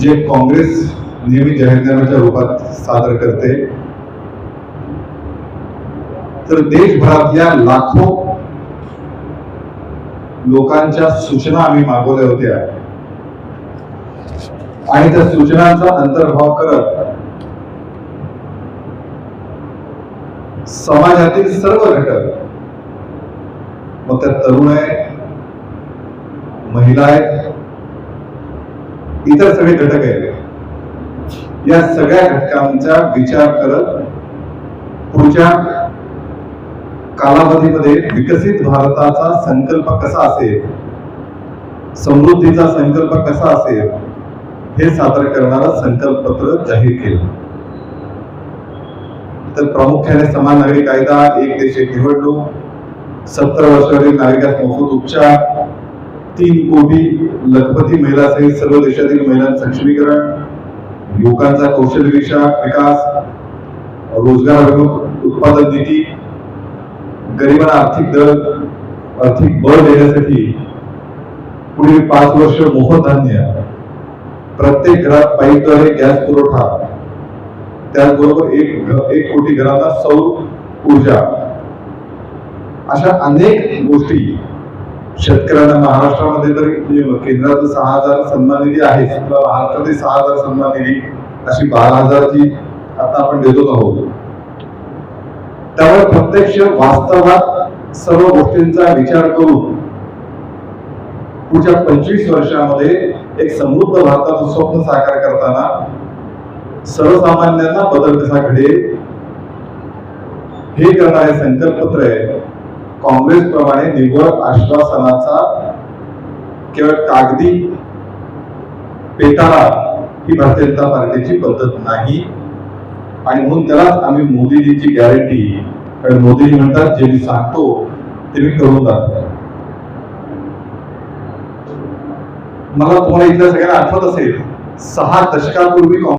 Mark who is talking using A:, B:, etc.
A: जे काँग्रेस नेहमी जाहीरनाम्याच्या रूपात सादर करते तर देशभरातल्या लाखो लोकांच्या सूचना आम्ही मागवल्या होत्या. आणि त्या सूचनांचा अंतर्भाव करत समाजातील सर्व घटक मग त्या तरुण आहे महिला आहेत इतर सगळे घटक आहेत. या सगळ्या घटकांचा विचार करत पुढच्या कालावधीमध्ये विकसित भारताचा संकल्प कसा असेल समृद्धीचा संकल्प कसा असेल हे सादर करणारं संकल्पपत्र जाहीर केलं. तर प्रामुख्याने समान नागरी कायदा एक देश एक निवडणूक सत्तर वर्षावरील नागरिकास मोफत उपचार तीन कोटी लखपती महिला सहित सर्व देशातील महिलांचं सक्षमीकरण युवकांचा कौशल्य विकास रोजगार उत्पादन नीती गरिबांना आर्थिक दर आर्थिक बळ देण्यासाठी पुढील पाच वर्ष मोफत धान्य प्रत्येक घरात पाईपद्वारे गॅस पुरवठा. त्याचबरोबर एक एक कोटी घरांना सौर ऊर्जा. अशा अनेक गोष्टी शेतकऱ्यांना महाराष्ट्रामध्ये तर केंद्राचं सहा हजार सन्मान निधी आहे किंवा महाराष्ट्रातील सहा हजार सन्मान निधी अशी बारा हजारची आता आपण देतो आहोत. त्यामुळे प्रत्यक्ष वास्तवात सर्व गोष्टींचा विचार करून पुढच्या पंचवीस वर्षामध्ये एक समृद्ध भारताचं स्वप्न साकार करताना सर्वसामान्यांना बदल कसा घडेल हे करणारे संकल्पत्र आहे काँग्रेस प्रमाणे निव्वळ आश्वासनाचा केवळ कागदी पेटाळा ही भारतीय जनता पार्टीची पद्धत नाही. आणि म्हणून त्यालाच आम्ही मोदीजीची गॅरंटी कारण मोदीजी म्हणतात जे मी सांगतो ते मी करून दाखवतो मला तुम्हाला इथल्या सगळ्यांना आठवत असेल सहा दशकापूर्वी काँग्रेस